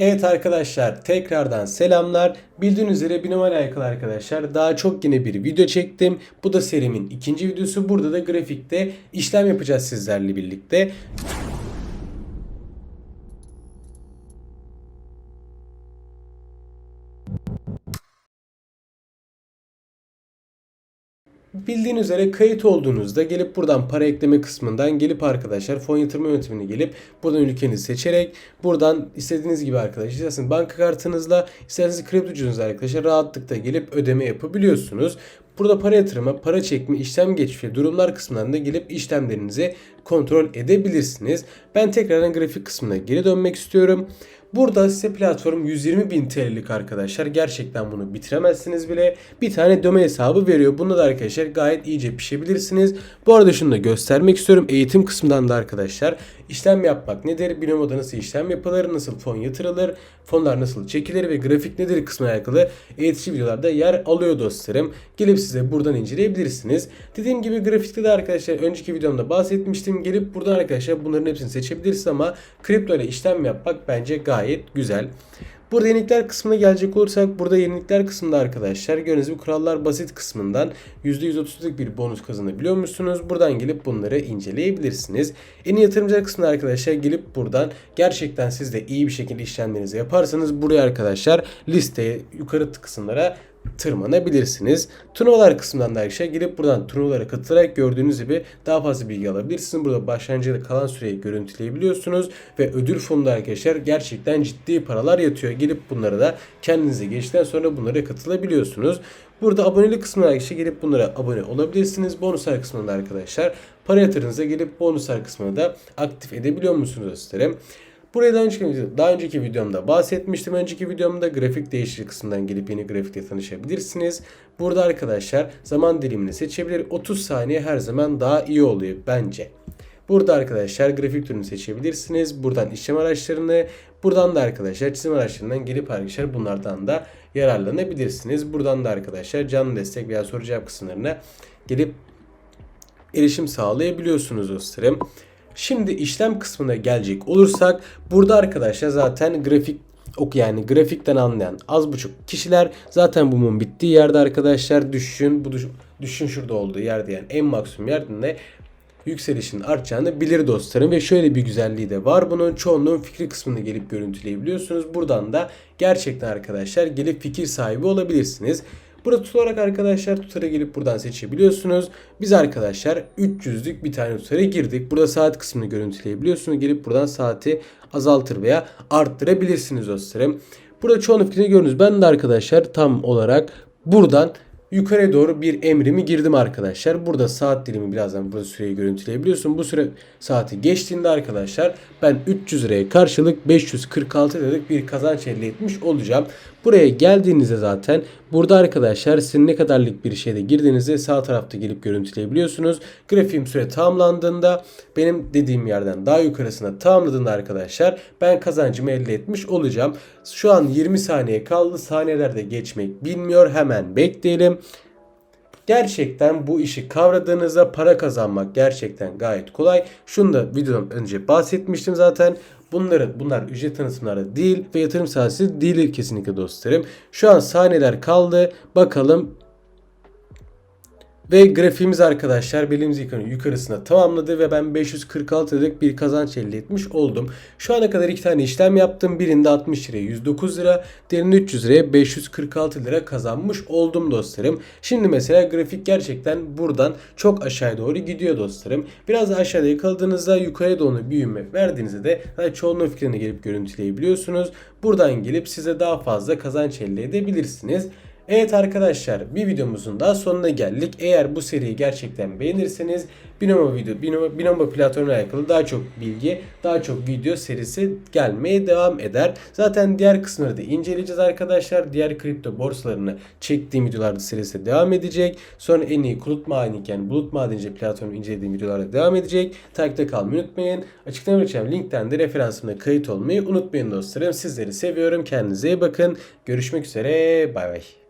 Evet arkadaşlar tekrardan selamlar. Bildiğiniz üzere Binomo ile alakalı arkadaşlar daha çok yine bir video çektim. Bu da serimin ikinci videosu. Burada da grafikte işlem yapacağız sizlerle birlikte. Bildiğiniz üzere kayıt olduğunuzda gelip buradan para ekleme kısmından gelip arkadaşlar fon yatırma yöntemini gelip buradan ülkenizi seçerek buradan istediğiniz gibi arkadaşlar isterseniz banka kartınızla isterseniz kripto cüzdanınızla arkadaşlar rahatlıkla gelip ödeme yapabiliyorsunuz. Burada para yatırma, para çekme, işlem geçişi, durumlar kısmından da gelip işlemlerinizi kontrol edebilirsiniz. Ben tekrardan grafik kısmına geri dönmek istiyorum. Burada size platform 120 bin TL'lik arkadaşlar. Gerçekten bunu bitiremezsiniz bile. Bir tane döme hesabı veriyor. Bunu da arkadaşlar gayet iyice pişebilirsiniz. Bu arada şunu da göstermek istiyorum. Eğitim kısmından da arkadaşlar işlem yapmak nedir? Binomo'da nasıl işlem yapılır? Nasıl fon yatırılır? Fonlar nasıl çekilir ve grafik nedir kısmına alakalı eğitici videolarda yer alıyor dostlarım. Gelip size buradan inceleyebilirsiniz. Dediğim gibi grafikte de arkadaşlar önceki videomda bahsetmiştim. Gelip buradan arkadaşlar bunların hepsini seçebilirsiniz ama kripto ile işlem yapmak bence gayet güzel. Burada yenilikler kısmına gelecek olursak burada yenilikler kısmında arkadaşlar gördüğünüz gibi kurallar basit kısmından %130'luk bir bonus kazanabiliyor musunuz? Buradan gelip bunları inceleyebilirsiniz. En iyi yatırımcılar kısmında arkadaşlar gelip buradan gerçekten siz de iyi bir şekilde işlemlerinizi yaparsanız buraya arkadaşlar listeye yukarı kısımlara tırmanabilirsiniz. Turnuvalar kısmından da arkadaşlar girip buradan turnuvalara katılarak gördüğünüz gibi daha fazla bilgi alabilirsiniz. Burada başlangıçta kalan süreyi görüntüleyebiliyorsunuz ve ödül fonunda arkadaşlar gerçekten ciddi paralar yatıyor. Gelip bunlara da kendinize geçtikten sonra bunlara katılabiliyorsunuz. Burada abonelik kısmına arkadaşlar gelip bunlara abone olabilirsiniz. Bonuslar kısmında arkadaşlar para yatırınıza gelip bonuslar kısmını da aktif edebiliyor musunuz isterim. Buraya daha önceki, daha önceki videomda bahsetmiştim. Önceki videomda grafik değişikliği kısmından gelip yeni grafikle tanışabilirsiniz. Burada arkadaşlar zaman dilimini seçebilir. 30 saniye her zaman daha iyi oluyor bence. Burada arkadaşlar grafik türünü seçebilirsiniz. Buradan işlem araçlarını, buradan da arkadaşlar çizim araçlarından gelip arkadaşlar bunlardan da yararlanabilirsiniz. Buradan da arkadaşlar canlı destek veya soru cevap kısımlarına gelip erişim sağlayabiliyorsunuz dostlarım. Şimdi işlem kısmına gelecek olursak burada arkadaşlar zaten grafik ok yani grafikten anlayan az buçuk kişiler zaten bu mum bittiği yerde arkadaşlar. Düşün bu düş, düşün şurada olduğu yerde yani en maksimum yerde yükselişin artacağını bilir dostlarım. Ve şöyle bir güzelliği de var bunun. Çoğunluğun fikri kısmını gelip görüntüleyebiliyorsunuz. Buradan da gerçekten arkadaşlar gelip fikir sahibi olabilirsiniz. Burada tutarak arkadaşlar tutara gelip buradan seçebiliyorsunuz. Biz arkadaşlar 300'lük bir tane tutara girdik. Burada saat kısmını görüntüleyebiliyorsunuz. Gelip buradan saati azaltır veya arttırabilirsiniz dostlarım. Burada çoğunluk fikrini gördünüz. Ben de arkadaşlar tam olarak buradan yukarıya doğru bir emrimi girdim arkadaşlar. Burada saat dilimi birazdan burada süreyi görüntüleyebiliyorsun. Bu süre saati geçtiğinde arkadaşlar ben 300 liraya karşılık 546 liralık bir kazanç elde etmiş olacağım. Buraya geldiğinizde zaten burada arkadaşlar sizin ne kadarlık bir şeyde girdiğinizde sağ tarafta gelip görüntüleyebiliyorsunuz. Grafiğim süre tamamlandığında benim dediğim yerden daha yukarısına tamamladığında arkadaşlar ben kazancımı elde etmiş olacağım. Şu an 20 saniye kaldı. Saniyelerde geçmek bilmiyor. Hemen bekleyelim. Gerçekten bu işi kavradığınızda para kazanmak gerçekten gayet kolay. Şunu da videodan önce bahsetmiştim zaten. Bunları bunlar ücret tanıtımları değil ve yatırım saatsi değil kesinlikle dostlarım. Şu an saniyeler kaldı. Bakalım ve grafiğimiz arkadaşlar ekranın yukarısına tamamladı ve ben 546 liralık bir kazanç elde etmiş oldum. Şu ana kadar iki tane işlem yaptım. Birinde 60 liraya 109 lira, diğerinde 300 liraya 546 lira kazanmış oldum dostlarım. Şimdi mesela grafik gerçekten buradan çok aşağıya doğru gidiyor dostlarım. Biraz da aşağıda yakaladığınızda yukarıya doğru büyüme verdiğinizde de hani çoğunluğun fikrini gelip görüntüleyebiliyorsunuz. Buradan gelip size daha fazla kazanç elde edebilirsiniz. Evet arkadaşlar bir videomuzun daha sonuna geldik. Eğer bu seriyi gerçekten beğenirseniz Binomo video, Binomo, Binomo platformuna alakalı daha çok bilgi, daha çok video serisi gelmeye devam eder. Zaten diğer kısımları da inceleyeceğiz arkadaşlar. Diğer kripto borsalarını çektiğim videolarda serisi devam edecek. Sonra en iyi bulut madeniyken bulut madenci platformu incelediğim videolarda devam edecek. Takipte kalmayı unutmayın. Açıklamaya bırakacağım linkten de referansımda kayıt olmayı unutmayın dostlarım. Sizleri seviyorum. Kendinize iyi bakın. Görüşmek üzere. Bay bay.